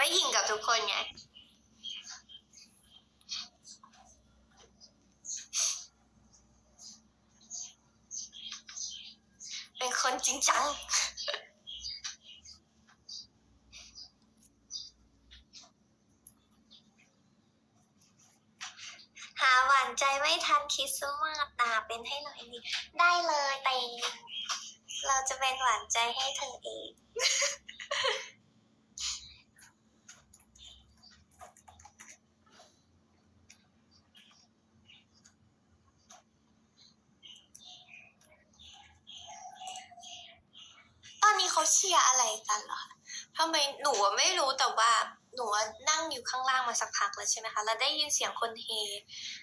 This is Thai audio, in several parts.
ไม่ยิงกับทุกคนไงเป็นคนจริงจังหาหวานใจไม่ทันคริสต์มาสนาเป็นให้หน่อยดิได้เลยเตงเราจะเป็นหวานใจให้เธอเอง ตอนนี้ เขาเชียร์อะไรกันเหรอคะทำไมหนูอะไม่รู้แต่ว่าหนูอะนั่งอยู่ข้างล่างมาสักพักแล้วใช่ไหมคะ แล้วได้ยินเสียงคนเฮ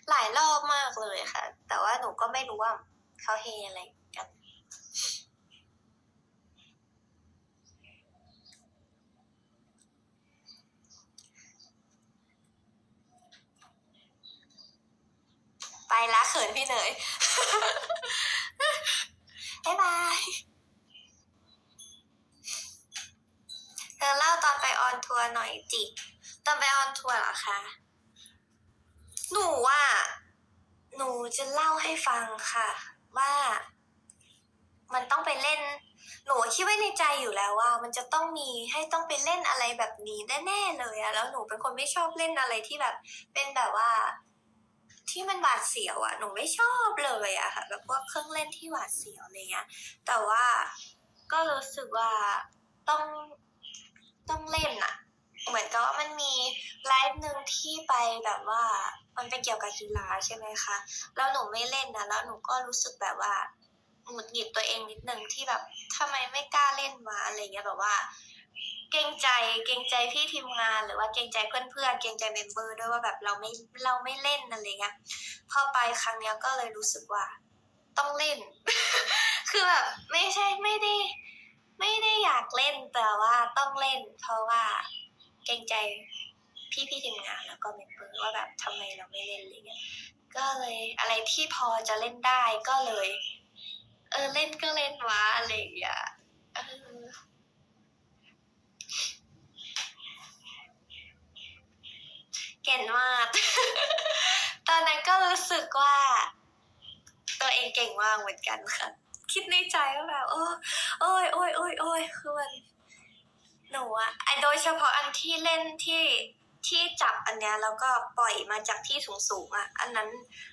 หลายรอบมากเลยค่ะ แต่ว่าหนูก็ไม่รู้ว่าเขาเฮอะไรกัน ไปละเขินพี่เนย บ๊ายบาย เธอเล่าตอนไปออนทัวร์หน่อยจิตอนไปออนทัวร์เหรอคะ หนูว่า หนูจะเล่าให้ฟังค่ะ ว่า มันต้องไปเล่น หนูคิดไว้ในใจอยู่แล้วว่า มันจะต้องมีให้ต้องไปเล่นอะไรแบบนี้แน่ๆเลยอะแล้วหนูเป็นคนไม่ชอบเล่นอะไรที่แบบ เป็นแบบว่า ที่มันหวาดเสียวอะหนูไม่ชอบเลยอะค่ะแบบพวกเครื่องเล่นที่หวาดเสียวอะไรเงี้ยแต่ว่าก็รู้สึกว่าต้อง ต้องเล่นอะเหมือนกับว่ามันมีไลฟ์หนึ่งที่ไปแบบว่า มันเป็นเกี่ยวกับกีฬาใช่ไหมคะแล้วหนูไม่เล่นนะแล้วหนูก็รู้สึกแบบว่าหงุดหงิดตัวเองนิดนึงที่แบบทำไมไม่กล้าเล่นมาอะไรเงี้ยแบบว่า เกรงใจเกรงใจพี่ทีมงานหรือว่าเกรงใจเพื่อนๆเกรงใจเมมเบอร์ด้วยว่าแบบเราไม่เราไม่เล่นอะไรเงี้ยพอไปครั้งเนี้ยก็เลยรู้สึกว่า ต้องเล่น คือแบบไม่ใช่ไม่ได้ ไม่ได้อยากเล่นแต่ว่าต้องเล่น เพราะว่าเกรงใจพี่พี่ทีมงานแล้วก็เมมเบอร์ว่าแบบทำไมเราไม่เล่นอะไรเงี้ยก็เลยอะไรที่พอจะเล่นได้ก็เลย เออเล่นก็เล่นวะอะไรอย่างเงี้ยเก่งมากตอนนั้นก็รู้สึกว่า ตัวเองเก่งมากเหมือนกันค่ะ คิดในใจว่าแบบโอ้โอ้ยโอ้ยโอ้ยโอ้ยคือมันหนูอะไอโดยเฉพาะอันที่เล่นที่ที่จับอันเนี้ยแล้วก็ปล่อยมาจากที่สูงสูงอะอันนั้น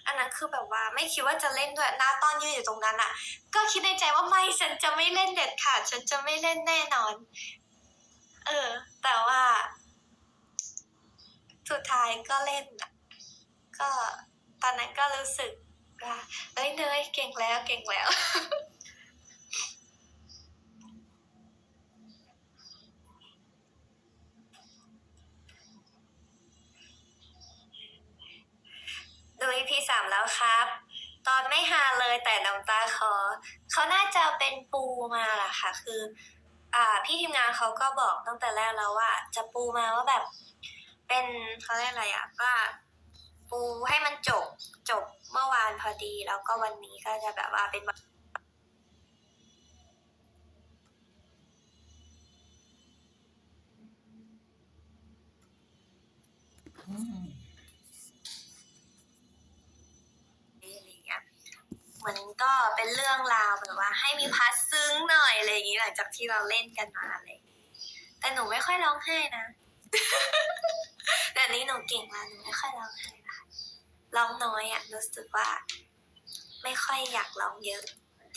อันนั้นคือแบบว่าไม่คิดว่าจะเล่นด้วยหน้าตอนยืนอยู่ตรงนั้นอะก็คิดในใจว่าไม่ฉันจะไม่เล่นเด็ดขาดฉันจะไม่เล่นแน่นอน เออ แต่ว่า สุดท้ายก็เล่นอะก็ตอนนั้นก็รู้สึก ว่าเอ้ยเนยเก่งแล้วเก่งแล้วดู EP สามแล้วครับ ตอนไม่ฮาเลยแต่น้ำตาคอเขาน่าจะเป็นปูมาแหละค่ะ คือ อ่า พี่ทีมงานเขาก็บอกตั้งแต่แรกแล้วว่า จะปูมาว่าแบบ เป็นเขาเรียกอะไรอะว่า ปูให้มันจบจบเมื่อวานพอดี แล้วก็วันนี้ก็จะแบบว่าเป็นวันอะไรอย่างเหมือนก็เป็นเรื่องราวแบบว่า ให้มีพาร์ทซึ้งหน่อยอะไรอย่างงี้หลังจากที่เราเล่นกันมาอะไรอย่างงี้แต่หนูไม่ค่อยร้องไห้นะ แต่นี้หนูเก่งแล้วหนูไม่ค่อยร้องไห้ ร้องน้อยอะรู้สึกว่า ไม่ค่อยอยากร้องเยอะ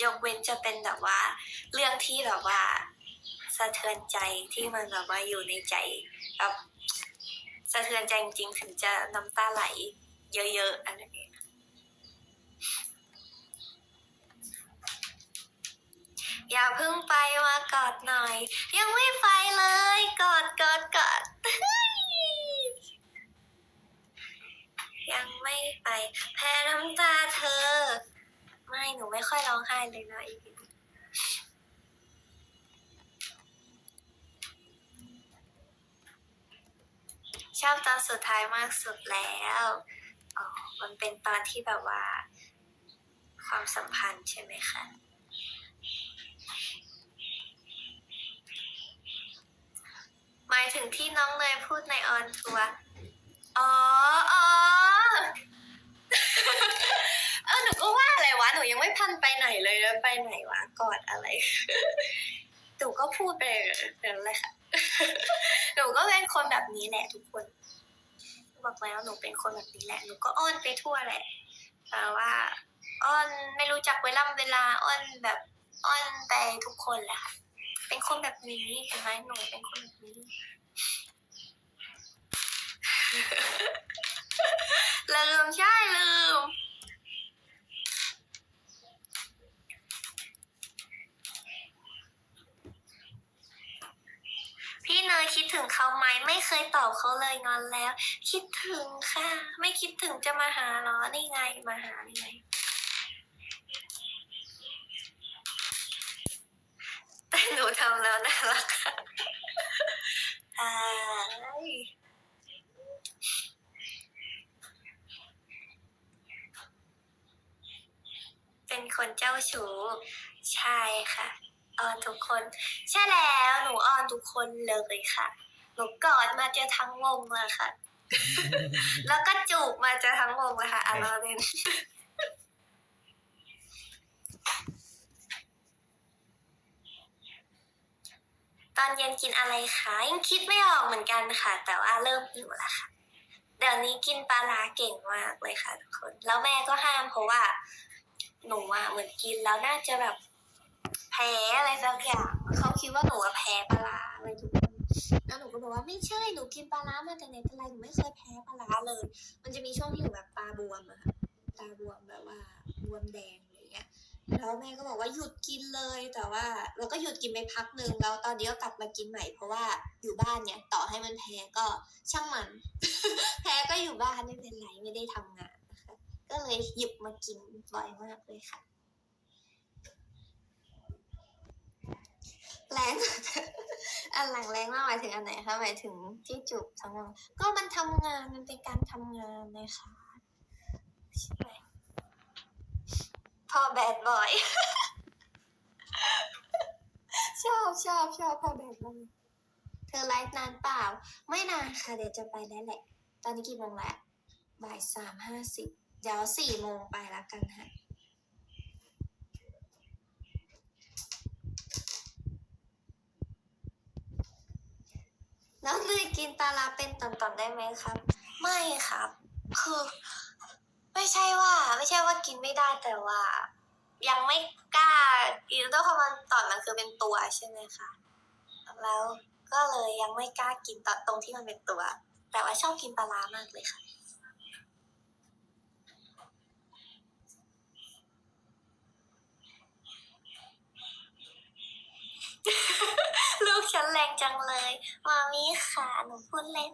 ยกเว้นจะเป็นแบบว่า เรื่องที่แบบว่าสะเทือนใจที่มันแบบว่าอยู่ในใจแบบสะเทือนใจจริงๆถึงจะน้ำตาไหล เยอะๆอะไรอย่างเงี้ยอย่าเพิ่งไปมากอดหน่อย ยังไม่ไปเลย กอดกอดกอด ยังไม่ไปแพ้น้ำตาเธอ ไม่หนูไม่ค่อยร้องไห้เลยนะอีกชอบตอนสุดท้ายมากสุดแล้วอ๋อมันเป็นตอนที่แบบว่า ความสัมพันธ์ใช่ไหมคะหมายถึงที่น้องเนยพูดในออนทัวร์ อ๋ออ๋อเออหนูก็ว่าอะไรวะ หนูยังไม่พันไปไหนเลยแล้วไปไหนวะกอดอะไรหนูก็พูดไปนั่นแหละค่ะ หนูก็เป็นคนแบบนี้แหละทุกคนบอกแล้วหนูเป็นคนแบบนี้แหละ หนูก็อ้อนไปทั่วแหละแต่ว่า อ้อนไม่รู้จักเวลาเวลาอ้อนแบบอ้อนไปทุกคนแหละค่ะ เป็นคนแบบนี้เห็นไหมหนูเป็นคนแบบนี้ ลืมใช่ลืม พี่เนยคิดถึงเขาไหมไม่เคยตอบเขาเลยงอนแล้ว คิดถึงค่ะ ไม่คิดถึงจะมาหาหรอนี่ไงมาหานี่ไงแต่หนูทำแล้วน่ารักค่ะอ้าย เป็นคนเจ้าชู้ใช่ค่ะ ออนทุกคน ใช่แล้วหนูออนทุกคนเลยค่ะ หนูกอดมาเจอทั้งวงเลยค่ะ แล้วก็จูบมาเจอทั้งวงเลยค่ะอะเราเล่นตอนเย็นกินอะไรคะยังคิดไม่ออกเหมือนกันค่ะ แต่ว่าเริ่มหิวแล้วค่ะ เดี๋ยวนี้กินปลาร้าเก่งมากเลยค่ะทุกคน แล้วแม่ก็ห้ามเพราะว่า หนูอะเหมือนกินแล้วน่าจะแบบแพ้อะไรสักอย่างเขาคิดว่าหนูอะแพ้ปลาร้าเลยทุกคนแล้วหนูก็บอกว่าไม่ใช่หนูกินปลาร้ามาแต่ไหนแต่ไรหนูไม่เคยแพ้ปลาร้าเลย มันจะมีช่วงที่หนูแบบตาบวมอะค่ะตาบวมแบบว่าบวมแดงอะไรเงี้ยแล้วแม่ก็บอกว่าหยุดกินเลยแต่ว่าเราก็หยุดกินไปพักหนึ่งแล้วตอนนี้ก็กลับมากินใหม่เพราะว่าอยู่บ้านเนี่ย ต่อให้มันแพ้ก็ช่างมัน แพ้ก็อยู่บ้านไม่เป็นไรไม่ได้ทำงาน ก็เลยหยิบมากินบ่อยมากเลยค่ะแรงอันหลังแรงมากหมายถึงอันไหนคะหมายถึงที่จุบทั้งวันก็มันทำงานมันเป็นการทำงานนะคะใช่ไหมพอแบดบอยชอบชอบชอบพ่อแบดบอยเธอไลฟ์นานเปล่า ไม่นานค่ะ เดี๋ยวจะไปแล้วแหละ ตอนนี้กี่โมงแล้วบ่ายสามห้าสิบ เดี๋ยวสี่โมงไปแล้วกันค่ะแล้วเลยกินปลาร้าเป็นตอนๆได้ไหมครับ ไม่ครับ คือ ไม่ใช่ว่า ไม่ใช่ว่ากินไม่ได้แต่ว่า ยังไม่กล้ากินด้วยความมันตอนมันคือเป็นตัวใช่ไหมคะแล้วก็เลยยังไม่กล้ากินตอนตรงที่มันเป็นตัว แต่ว่าชอบกินปลาร้ามากเลยค่ะ ลูกฉันแรงจังเลย มามีค่ะหนูพูดเล่น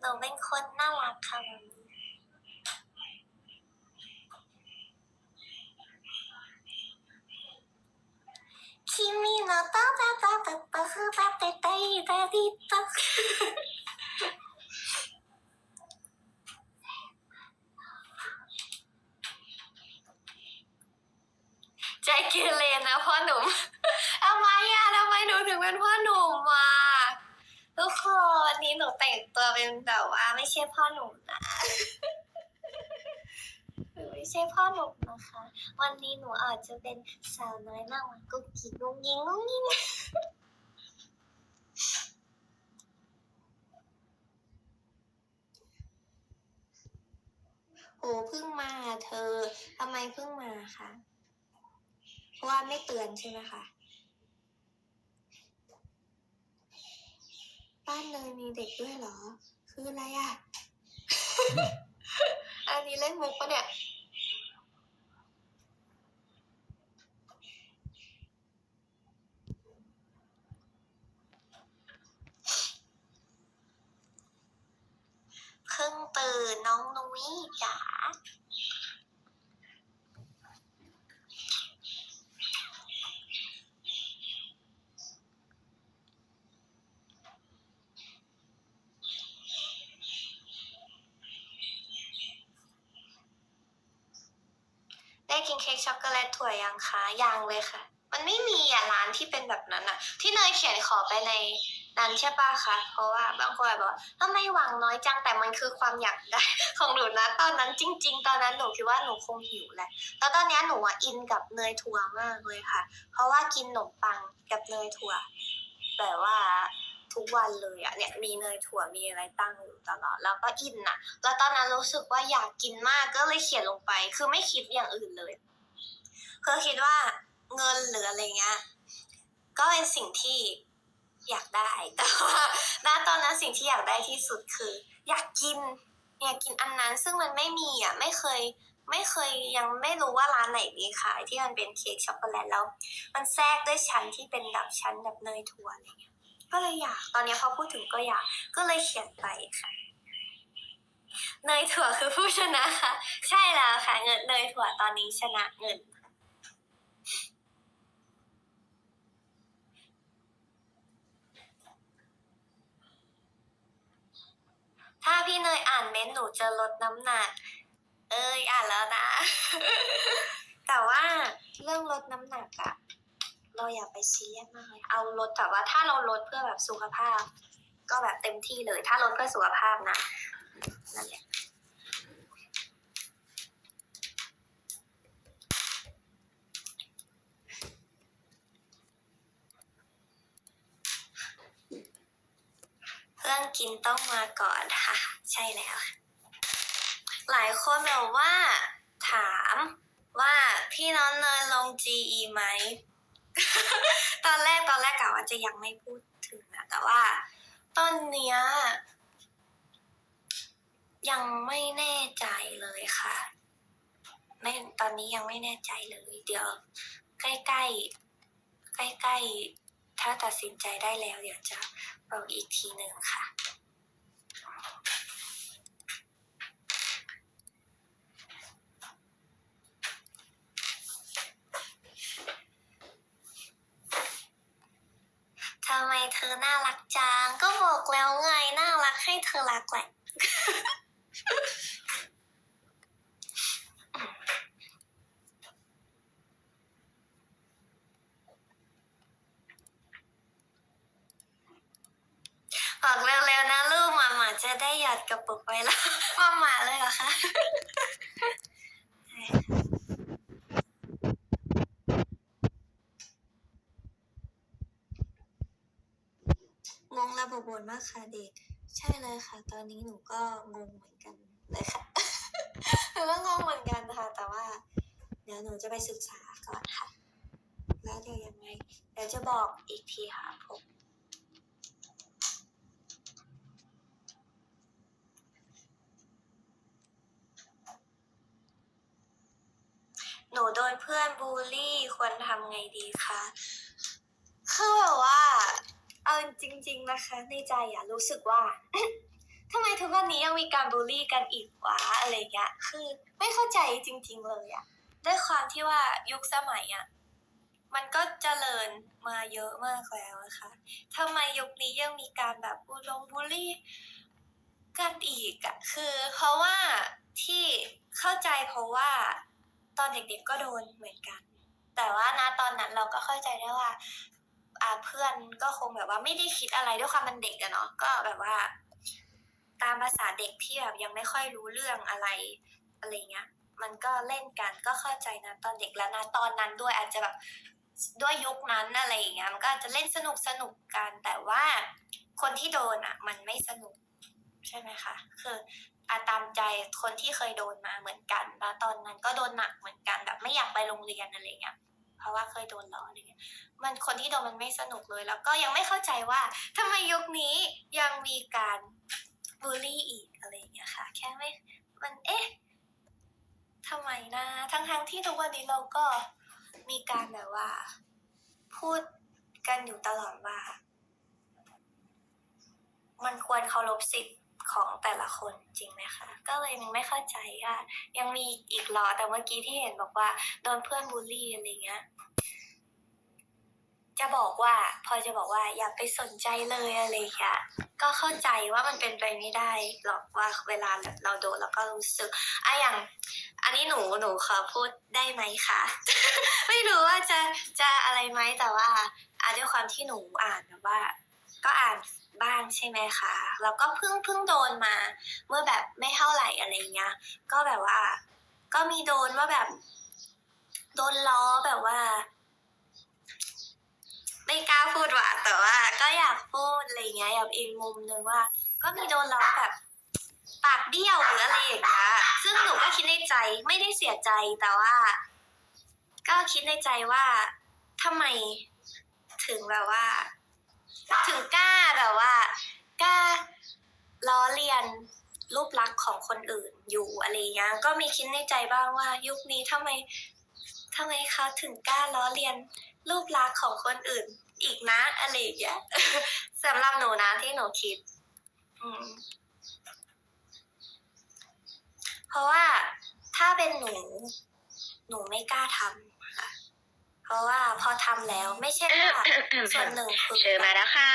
หนูเป็นคนน่ารักค่ะมามีคิมิโนโตะตะตะตะตะคือตะเตะเตะตะดิตะใจเกเรนะพ่อหนุ่ม ทำไมอะทำไมหนูถึงเป็นพ่อหนุ่มมาทุกคนวันนี้หนูแต่งตัวเป็นแบบว่าไม่ใช่พ่อหนุ่มนะหนูไม่ใช่พ่อหนุ่มนะคะ วันนี้หนูอาจจะเป็นสาวน้อยน่ารักกุ๊กกิ๊กงุ้งยิงงุ้งยิงโอ้เพิ่งมาเธอทำไมเพิ่งมาคะเพราะว่าไม่เตือนใช่ไหมคะ บ้านเลยมีเด็กด้วยเหรอ คืออะไรอะ อันนี้เล่นมุกปะเนี่ย เพิ่งตื่นน้องนุ้ยจ๋า ได้ กช็อกโกแลตถั่วยังคะยังเลยค่ะ มันไม่มีอะร้านที่เป็นแบบนั้นอะ ที่เนยเขียนขอไปในนั้นใช่ปะคะ เพราะว่าบางคนแบบว่าไม่หวังน้อยจังแต่มันคือความอยากได้ของหนูนะตอนนั้นจริง ๆ ตอนนั้นหนูคิดว่าหนูคงหิวแหละแล้วตอนนี้หนูอะอินกับเนยถั่วมากเลยค่ะ เพราะว่ากินขนมปังกับเนยถั่วแบบว่าทุกวันเลยอะเนี่ยมีเนยถั่วมีอะไรตั้งอยู่ตลอดแล้วก็อินอะแล้วตอนนั้นรู้สึกว่าอยากกินมากก็เลยเขียนลงไป คือไม่คิดอย่างอื่นเลย คือคิดว่าเงินหรืออะไรเงี้ยก็เป็นสิ่งที่อยากได้ แต่ว่าณตอนนั้นสิ่งที่อยากได้ที่สุดคือ อยากกิน อยากกินอันนั้นซึ่งมันไม่มีอะไม่เคยไม่เคยยังไม่รู้ว่าร้านไหนมีขายที่มันเป็นเค้กช็อกโกแลตแล้ว มันแทรกด้วยชั้นที่เป็นแบบชั้นแบบเนยถั่วอะไรเงี้ยก็เลยอยากตอนนี้พอพูดถึงก็อยากก็เลยเขียนไปค่ะเนยถั่วคือผู้ชนะค่ะ ใช่แล้วค่ะ เงินเนยถั่วตอนนี้ชนะเงิน พี่เนยอ่านเม้นหนูจะลดน้ำหนัก เอ้ยอ่านแล้วนะ แต่ว่าเรื่องลดน้ำหนักอะเราอย่าไปซีเรียสมากเลยเอาลดแต่ว่าถ้าเราลดเพื่อแบบสุขภาพ ก็แบบเต็มที่เลย ถ้าลดเพื่อสุขภาพนะนั่นแหละ รื่องกินต้องมาก่อนค่ะ ใช่แล้วค่ะหลายคนแบบว่า ถามว่าพี่น้องเนยลง GE ไหม ตอนแรกตอนแรกกะว่าจะยังไม่พูดถึงนะแต่ว่าตอนเนี้ย ยังไม่แน่ใจเลยค่ะ ไม่ตอนนี้ยังไม่แน่ใจเลย เดี๋ยว ใกล้ใกล้ใกล้ใกล้ๆ ถ้าตัดสินใจได้แล้วเดี๋ยวจะบอกอีกทีหนึ่งค่ะ ทำไมเธอน่ารักจัง ก็บอกแล้วไง น่ารักให้เธอรักแหละ บอกเร็วๆนะลูกหมาหมาจะได้หยอด กระปุกไว้แล้วมาหมาเลยเหรอคะงงระบบบนมากค่ะเด็ก ใช่เลยค่ะ ตอนนี้หนูก็งงเหมือนกันเลยค่ะหนูก็งงเหมือนกันค่ะ แต่ว่า เดี๋ยวหนูจะไปศึกษาก่อนค่ะ แล้วเดี๋ยวยังไง เดี๋ยวจะบอกอีกทีค่ะผม หนูโดนเพื่อนบูลลี่ควรทำไงดีคะคือแบบว่า เอาจริง ๆนะคะ ในใจอะรู้สึกว่า ทำไมทุกวันนี้ยังมีการบูลลี่กันอีกวะอะไรเงี้ยคือไม่เข้าใจจริง ๆ เลยอะด้วยความที่ว่ายุคสมัยอะมันก็เจริญมาเยอะมากแล้วนะคะทำไมยุคนี้ยังมีการแบบบูลลงบูลลี่กันอีกอะคือเพราะว่าที่เข้าใจเพราะว่า ตอนเด็กๆก็โดนเหมือนกัน แต่ว่านะตอนนั้นเราก็เข้าใจได้ว่าอ่าเพื่อนก็คงแบบว่าไม่ได้คิดอะไรด้วยความมันเด็กอะเนาะก็แบบว่า ตามภาษาเด็กที่แบบยังไม่ค่อยรู้เรื่องอะไรอะไรเงี้ยมันก็เล่นกันก็เข้าใจนะตอนเด็กแล้วนะตอนนั้นด้วยอาจจะแบบด้วยยุคนั้นอะไรอย่างเงี้ยมันก็อาจจะเล่นสนุกสนุกกันแต่ว่าคนที่โดนอะมันไม่สนุกใช่ไหมคะคือ อาตามใจคนที่เคยโดนมาเหมือนกัน แล้วตอนนั้นก็โดนหนักเหมือนกันแบบไม่อยากไปโรงเรียนอะไรเงี้ยเพราะว่าเคยโดนล้ออะไรเงี้ยมันคนที่โดนมันไม่สนุกเลย แล้วก็ยังไม่เข้าใจว่าทำไมยุคนี้ยังมีการบูลลี่อีกอะไรเงี้ยค่ะ แค่ไม่มันเอ๊ะทำไมนะทั้งๆที่ทุกวันนี้เราก็มีการแบบว่า พูดกันอยู่ตลอดว่า มันควรเคารพสิทธิ์ ของแต่ละคนจริงไหมคะ ก็เลยยังไม่เข้าใจว่ายังมีอีกหรอแต่เมื่อกี้ที่เห็นบอกว่าโดนเพื่อนบูลลี่อะไรเงี้ยจะบอกว่าพอจะบอกว่าอย่าไปสนใจเลยอะไรอย่างเงี้ยก็เข้าใจว่ามันเป็นไปไม่ได้หรอกว่าเวลาเราโดนแล้วก็รู้สึกอะอย่าง อันนี้หนูหนูขอพูดได้ไหมคะ ไม่รู้ว่าจะจะอะไรไหมแต่ว่าอะด้วยความที่หนูอ่านแบบว่า ก็อ่าน บ้างใช่ไหมคะแล้วก็เพิ่งเพิ่งโดนมา เมื่อแบบไม่เท่าไหร่อะไรเงี้ย ก็แบบว่า ก็มีโดนว่าแบบ โดนล้อแบบว่าไม่กล้าพูดว่ะแต่ว่า ก็อยากพูดอะไรเงี้ยอยากอีกมุมหนึ่งว่า ก็มีโดนล้อแบบ ปากเบี้ยวหรืออะไรอย่างเงี้ยซึ่งหนูก็คิดในใจไม่ได้เสียใจแต่ว่า ก็คิดในใจว่าทำไมถึงแบบว่า ถึงกล้าแบบว่ากล้าล้อเลียนรูปลักษณ์ของคนอื่นอยู่อะไรเงี้ยก็มีคิดในใจบ้างว่า ยุคนี้ทำไมทำไมเขาถึงกล้าล้อเลียนรูปลักษณ์ของคนอื่น อีกนะอะไรอย่างเงี้ยสำหรับหนูนะที่หนูคิด อืมเพราะว่าถ้าเป็นหนู หนูไม่กล้าทำ เพราะว่าพอทำแล้วไม่ใช่ว่าส่วนหนึ่งคือ เชิญมาแล้วค่ะ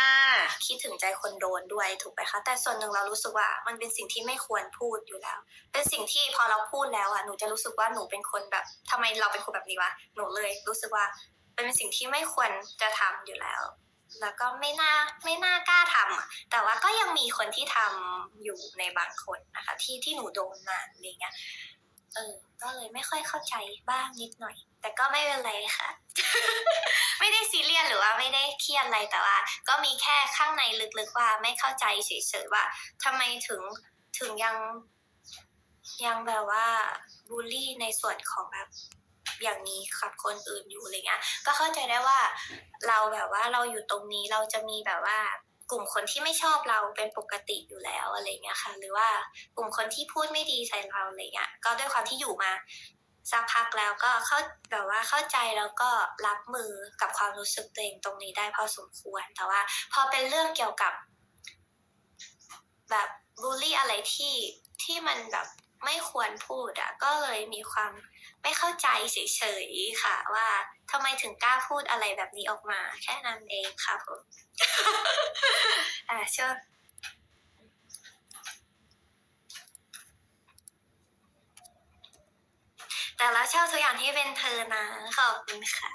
คิดถึงใจคนโดนด้วยถูกไหมคะ แต่ส่วนหนึ่งเรารู้สึกว่ามันเป็นสิ่งที่ไม่ควรพูดอยู่แล้ว เป็นสิ่งที่พอเราพูดแล้วอะหนูจะรู้สึกว่าหนูเป็นคนแบบทำไมเราเป็นคนแบบนี้วะหนูเลย รู้สึกว่าเป็นสิ่งที่ไม่ควรจะทำอยู่แล้ว แล้วก็ไม่น่าไม่น่ากล้าทำอะแต่ว่าก็ยังมีคนที่ทำอยู่ในบางคนนะคะ ที่ที่หนูโดนมาอะไรเงี้ยเออก็เลยไม่ค่อยเข้าใจบ้างนิดหน่อย แต่ก็ไม่เป็นไรค่ะ ไม่ได้ซีเรียสหรือว่าไม่ได้เครียดอะไรแต่ว่า ก็มีแค่ข้างในลึกๆว่าไม่เข้าใจเฉยๆว่าทำไมถึงถึงยังยังแบบว่าบูลลี่ในส่วนของแบบอย่างนี้กับคนอื่นอยู่อะไรเงี้ย ก็เข้าใจได้ว่าเราแบบว่าเราอยู่ตรงนี้เราจะมีแบบว่ากลุ่มคนที่ไม่ชอบเราเป็นปกติอยู่แล้วอะไรเงี้ยค่ะ หรือว่ากลุ่มคนที่พูดไม่ดีใส่เราอะไรเงี้ย ก็ด้วยความที่อยู่มา สักพักแล้วก็เข้าแบบว่าเข้าใจแล้วก็รับมือกับความรู้สึกตัวเองตรงนี้ได้พอสมควร แต่ว่าพอเป็นเรื่องเกี่ยวกับ แบบบูลลี่อะไรที่ที่มันแบบไม่ควรพูดอะก็เลยมีความไม่เข้าใจเฉยๆค่ะ ว่าทำไมถึงกล้าพูดอะไรแบบนี้ออกมา แค่นั้นเองค่ะผมอ่าเชิญ แต่เราชอบทุกอย่างที่เป็นเธอนะขอบคุณค่ะ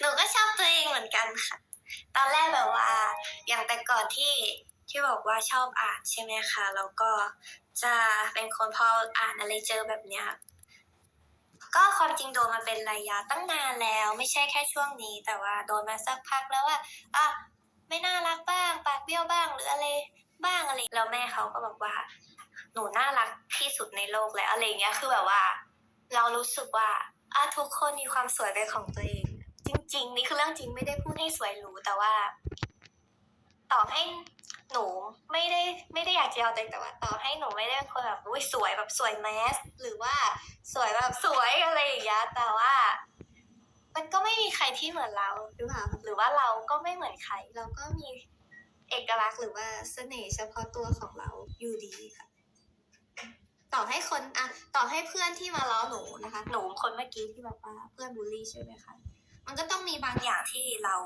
หนูก็ชอบตัวเองเหมือนกันค่ะ ตอนแรกแบบว่า อย่างแต่ก่อนที่ที่บอกว่าชอบอ่านใช่ไหมคะแล้วก็จะเป็นคนพออ่านอะไรเจอแบบเนี้ยก็ความจริงโดนมาเป็นระยะตั้งนานแล้ว ไม่ใช่แค่ช่วงนี้ แต่ว่าโดนมาสักพักแล้วว่าอะไม่น่ารักบ้าง ปากเบี้ยวบ้างหรืออะไรบ้างอะไรแล้วแม่เขาก็บอกว่า หนูน่ารักที่สุดในโลกแล้วอะไรเงี้ยคือแบบว่า เรารู้สึกว่าอะทุกคนมีความสวยเป็นของตัวเอง จริง ๆ นี่คือเรื่องจริงไม่ได้พูดให้สวยหรูแต่ว่า ต่อให้หนูไม่ได้ไม่ได้อยากจะเอาตัวเองแต่ว่าต่อให้หนูไม่ได้เป็นคนแบบอุ้ยสวยแบบสวยแมสหรือว่าสวยแบบสวยอะไรอย่างเงี้ยแต่ว่า มันก็ไม่มีใครที่เหมือนเราหรือเปล่าหรือว่าเราก็ไม่เหมือนใคร เราก็มีเอกลักษณ์หรือว่าเสน่ห์เฉพาะตัวของเราอยู่ดีค่ะ ต่อให้คนอะต่อให้เพื่อนที่มาล้อหนูนะคะ หนูคนเมื่อกี้ที่แบบว่าเพื่อนบูลลี่ใช่ไหมคะ มันก็ต้องมีบางอย่างที่เรา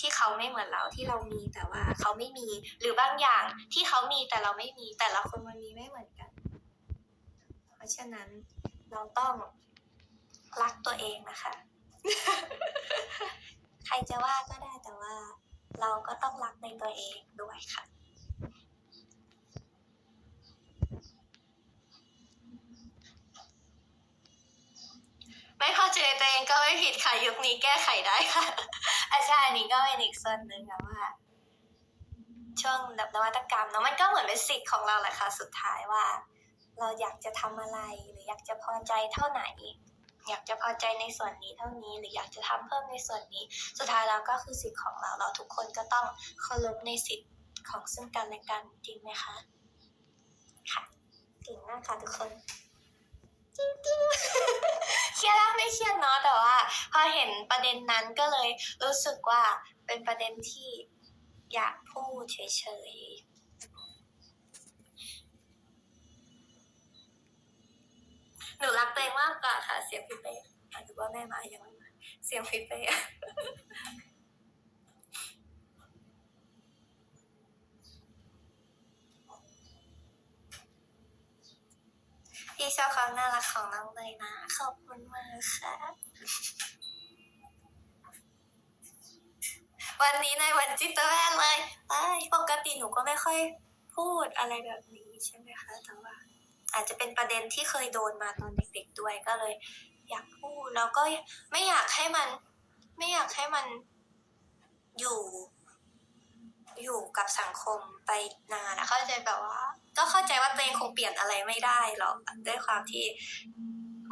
ที่เขาไม่เหมือนเราที่เรามีแต่ว่าเขาไม่มี หรือบางอย่างที่เขามีแต่เราไม่มีแต่ละคนมันมีไม่เหมือนกัน เพราะฉะนั้นเราต้องรักตัวเองนะคะ ใครจะว่าก็ได้แต่ว่า เราก็ต้องรักในตัวเองด้วยค่ะ ไม่พอใจตัวเองก็ไม่ผิดค่ะยุคนี้แก้ไขได้ค่ะอาใช่อันนี้ก็เป็นอีกส่วนหนึ่งค่ะว่า ช่วงแบบนวัตกรรมเนาะมันก็เหมือนเป็นสิทธิ์ของเราแหละค่ะสุดท้ายว่า เราอยากจะทำอะไรหรืออยากจะพอใจเท่าไหน อยากจะพอใจในส่วนนี้เท่านี้ หรืออยากจะทำเพิ่มในส่วนนี้ สุดท้ายแล้วก็คือสิทธิ์ของเรา เราทุกคนก็ต้องเคารพในสิทธิ์ของซึ่งกันและกันจริงไหมคะค่ะเก่งมากค่ะทุกคนจริงๆ เครียดแล้วไม่เครียดเนาะแต่ว่า พอเห็นประเด็นนั้นก็เลยรู้สึกว่าเป็นประเด็นที่อยากพูดเฉยๆหนูรักตัวเองมากกว่าค่ะ เสียงพี่เป้อะหรือว่าแม่มายังไม่มาเสียงพี่เป้ พี่ชอบความน่ารักของน้องเลยนะ ขอบคุณมากค่ะ วันนี้ในวันจิตแพทย์เลยปกติหนูก็ไม่ค่อยพูดอะไรแบบนี้ใช่ไหมคะ แต่ว่า อาจจะเป็นประเด็นที่เคยโดนมาตอนเด็กๆด้วยก็เลย อยากพูดแล้วก็ไม่อยากให้มัน ไม่อยากให้มันอยู่ อยู่กับสังคมไปนานนะเข้าใจแบบว่า ก็เข้าใจว่าตัวเองคงเปลี่ยนอะไรไม่ได้หรอกด้วยความที่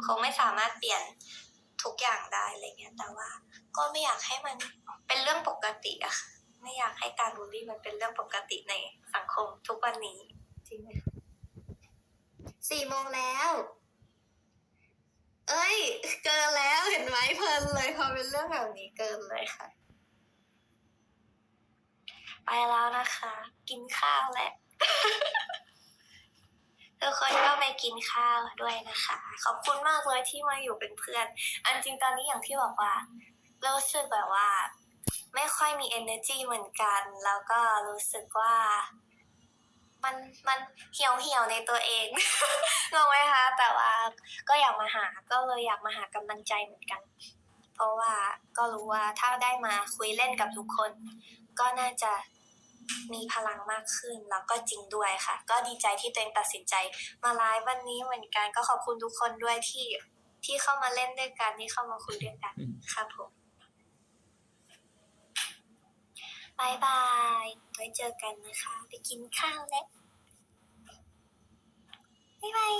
คงไม่สามารถเปลี่ยนทุกอย่างได้อะไรเงี้ย แต่ว่าก็ไม่อยากให้มันเป็นเรื่องปกติอะค่ะไม่อยากให้การบูลลี่มันเป็นเรื่องปกติในสังคมทุกวันนี้จริงไหมคะสี่โมงแล้ว เอ้ย เกินแล้วเห็นไหมเพลินเลยพอเป็นเรื่องแบบนี้เกินเลยค่ะ ไปแล้วนะคะ กินข้าวแหละ ทุกคนก็ไปกินข้าวด้วยนะคะ ขอบคุณมากเลยที่มาอยู่เป็นเพื่อน อันจริงตอนนี้อย่างที่บอกว่ารู้สึกแบบว่า ไม่ค่อยมี energy เหมือนกัน แล้วก็รู้สึกว่า มันมันเหี่ยวเหี่ยวในตัวเองงงไหมคะแต่ว่าก็อยากมาหาก็เลยอยากมาหากำลังใจเหมือนกัน เพราะว่าก็รู้ว่าถ้าได้มาคุยเล่นกับทุกคน ก็น่าจะ มีพลังมากขึ้นแล้วก็จริงด้วยค่ะ ก็ดีใจที่ตัวเองตัดสินใจมาไลฟ์วันนี้เหมือนกันก็ขอบคุณทุกคนด้วยที่ที่เข้ามาเล่นด้วยกันที่เข้ามาคุยด้วยกันอืมครับผมบายบายไว้เจอกันนะคะ ไปกินข้าวแล้วบายบาย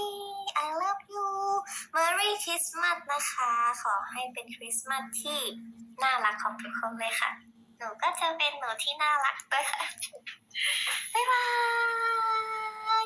I love you Merry Christmas นะคะ ขอให้เป็นคริสต์มาสที่น่ารักของทุกคนเลยค่ะ หนูก็จะเป็นหนูที่น่ารักด้วยค่ะบ๊ายบาย